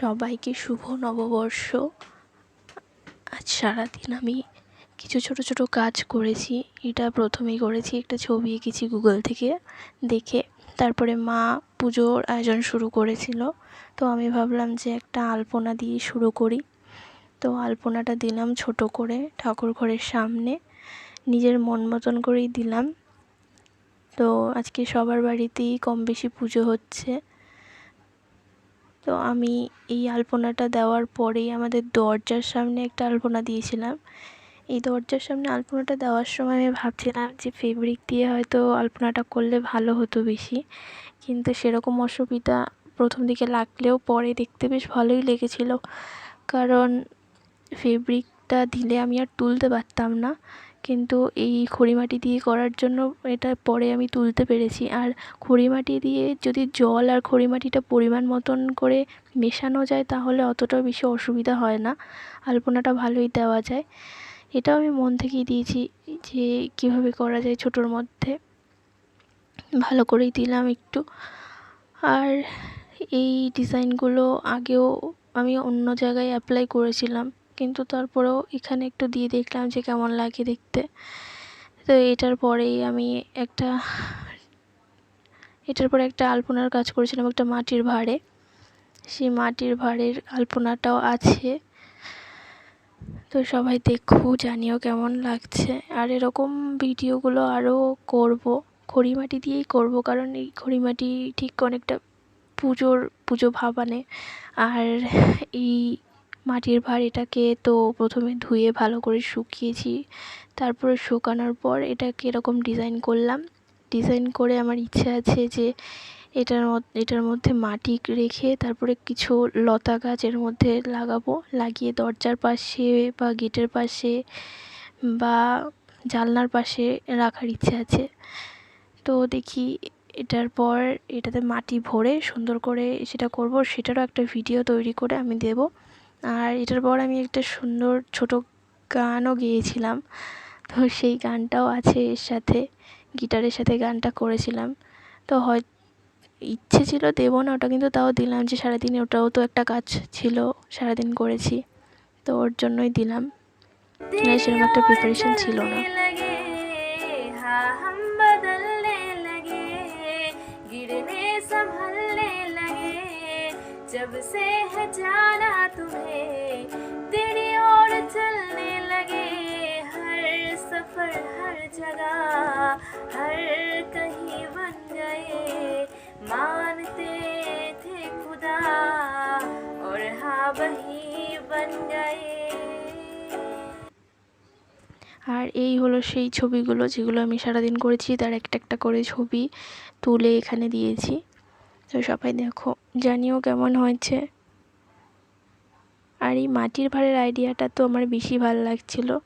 সবাইকে শুভ নববর্ষ। আজ সারাদিন আমি কিছু ছোট ছোট কাজ করেছি। এটা প্রথমেই করেছি একটা ছবি এঁকেছি গুগল থেকে দেখে। তারপরে মা পুজোর আয়োজন শুরু করেছিল। তো আমি ভাবলাম যে একটা আলপনা দিয়ে শুরু করি। তো আলপনাটা দিলাম ছোট করে ঠাকুর ঘরের সামনে। নিজের মন মতন করেই দিলাম। তো আজকে সবার বাড়িতেই কম বেশি পুজো হচ্ছে। তো আমি এই আলপনাটা দেওয়ার পরেই আমাদের দরজার সামনে একটা আলপনা দিয়েছিলাম। এই দরজার সামনে আলপনাটা দেওয়ার সময় আমি ভাবছিলাম যে ফেব্রিক দিয়ে হয়তো আলপনাটা করলে ভালো হতো বেশি। কিন্তু সেরকম অসুবিধা প্রথম দিকে লাগলেও পরে দেখতে বেশ ভালোই লেগেছিল। কারণ ফেব্রিকটা দিলে আমি আর তুলতে পারতাম না। কিন্তু এই খড়িমাটি দিয়ে করার জন্য এটা পরে আমি তুলতে পেরেছি। আর খড়িমাটি দিয়ে যদি জল আর খড়িমাটিটা পরিমাণ মতন করে মেশানো যায়, তাহলে অতটাও বেশি অসুবিধা হয় না। আলপনাটা ভালোই দেওয়া যায়। এটাও আমি মন থেকেই দিয়েছি যে কীভাবে করা যায় ছোটোর মধ্যে। ভালো করেই দিলাম একটু। আর এই ডিজাইনগুলো আগেও আমি অন্য জায়গায় অ্যাপ্লাই করেছিলাম। কিন্তু তারপরেও এখানে একটু দিয়ে দেখলাম যে কেমন লাগে দেখতে। তো এটার পরেই আমি একটা, এটার পরে একটা আলপনার কাজ করেছিলাম একটা মাটির ভাঁড়ে। সেই মাটির ভাঁড়ের আলপনাটাও আছে। তো সবাই দেখো, জানিও কেমন লাগছে। আর এরকম ভিডিওগুলো আরও করব, খড়িমাটি দিয়েই করব, কারণ এই খড়িমাটি ঠিক অনেকটা পুজোর, পুজো ভাবানে। আর এই মাটির ভাঁড় এটাকে তো প্রথমে ধুয়ে ভালো করে শুকিয়েছি। তারপরে শুকানোর পর এটাকে এরকম ডিজাইন করলাম। ডিজাইন করে আমার ইচ্ছে আছে যে এটার এটার মধ্যে মাটি রেখে তারপরে কিছু লতা গাছ এর মধ্যে লাগাবো। লাগিয়ে দরজার পাশে বা গেটের পাশে বা জানলার পাশে রাখার ইচ্ছে আছে। তো দেখি এটার পর এটাতে মাটি ভরে সুন্দর করে সেটা করব। সেটারও একটা ভিডিও তৈরি করে আমি দেব। আর এটার পর আমি একটা সুন্দর ছোট গানও গেয়েছিলাম। তো সেই গানটাও আছে এর সাথে, গিটারের সাথে গানটা করেছিলাম। তো হয়, ইচ্ছে ছিল দেবো না ওটা, কিন্তু তাও দিলাম যে সারাদিনে ওটাও তো একটা কাজ ছিল, সারাদিন করেছি। তো ওর জন্যই দিলাম। মানে সেরকম একটা প্রিপারেশন ছিল না। जब से है जाना तुम्हें तेरी ओर चलने लगे हर सफर हर जगह हर कहीं बन गए मानते थे खुदा और हाँ वही बन गए আর এই হলো সেই ছবিগুলো যেগুলো আমি সারাদিন করেছি তার একটা একটা করে ছবি তুলে এখানে দিয়েছি তো সবাই দেখো, জানিও কেমন হয়েছে। আর এই মাটির ভাঁড়ের আইডিয়াটা তো আমার বেশি ভালো লাগছিল,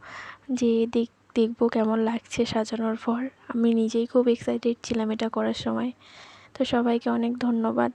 যে দেখ, দেখব কেমন লাগছে সাজানোর পর। আমি নিজেই খুব এক্সাইটেড ছিলাম এটা করার সময়। তো সবাইকে অনেক ধন্যবাদ।